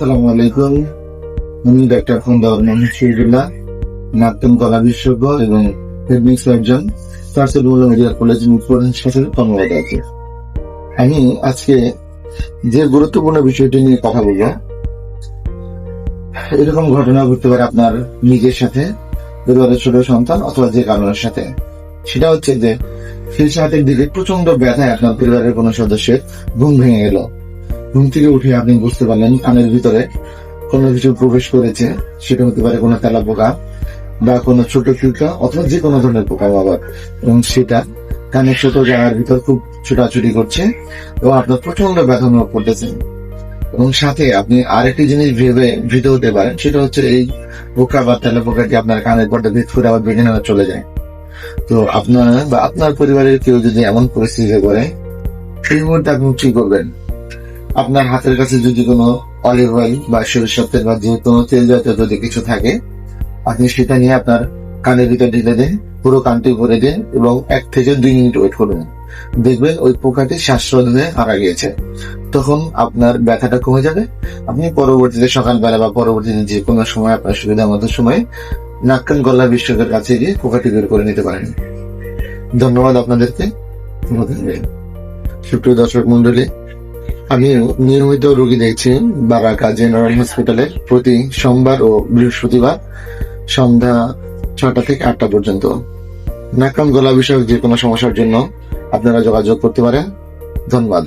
আসসালামু আলাইকুম। আমি ডাক্তার কলা বিশেষজ্ঞ এবং হেডমিক সার্জন সার্সেলুল্লাহ মেডিকেল কলেজ সাথে কর্মরত আছি। আমি আজকে যে গুরুত্বপূর্ণ বিষয়টি নিয়ে কথা বলব, এরকম ঘটনা ঘটতে পারে আপনার নিজের সাথে, পরিবারের ছোট সন্তান অথবা যে কারণের সাথে। সেটা হচ্ছে যে শেষ রাতের দিকে প্রচণ্ড ব্যথায় আপনার পরিবারের কোনো সদস্যের ঘুম ভেঙে গেল। ঘুম থেকে উঠে আপনি বুঝতে পারলেন, কানের ভিতরে কোনো কিছু প্রবেশ করেছে, সেটা হতে পারে কোনো তেলা পোকা বা কোনো ছোট চুলকা অথবা যে কোনো ধরনের পোকা বাবা। এবং সেটা কানের ছোট জায়গার ভিতর খুব ছোটাছুটি করছে এবং আপনার প্রচণ্ড ব্যথা অনুভব করতেছেন এবং সাথে আপনি আরেকটি জিনিস ভেবে ভীত হতে পারেন, সেটা হচ্ছে এই পোকা বা তেলা পোকাটি আপনার কানের পর্দা ভেদ করে আবার বেঁধে নেওয়া চলে যায়। তো আপনার বা আপনার পরিবারের কেউ যদি এমন পরিস্থিতিতে পড়ে, সেই মুহূর্তে আপনি কি করবেন? আপনার হাতের কাছে যদি কোনো অলিভ অয়েল বা সরিষার তেল বা যে কোনো তেল জাতীয় যদি কিছু থাকে, আপনি সেটা নিয়ে আপনার কানের ভিতর ঢেলে দেন, পুরো কানটি ভরে দিন এবং এক থেকে দুই মিনিট ওয়েট করুন। দেখবেন ওই পোকাটি শ্বাসরোধ হয়ে মারা গিয়েছে। তখন আপনার ব্যথাটা কমে যাবে। আপনি পরবর্তীতে সকালবেলা বা পরবর্তীতে যে কোনো সময় আপনার সুবিধা মতো সময় নাক্কান গলা বিশ্বকের কাছে গিয়ে পোকাটি বের করে নিতে পারেন। ধন্যবাদ আপনাদেরকে। সুপ্রিয় দর্শক মন্ডলী আমি নিয়মিত রোগী দেখছি বারাকা জেনারেল হসপিটালে প্রতি সোমবার ও বৃহস্পতিবার সন্ধ্যা ছটা থেকে আটটা পর্যন্ত। নাকাম গলা বিষয়ক যে কোনো সমস্যার জন্য আপনারা যোগাযোগ করতে পারেন। ধন্যবাদ।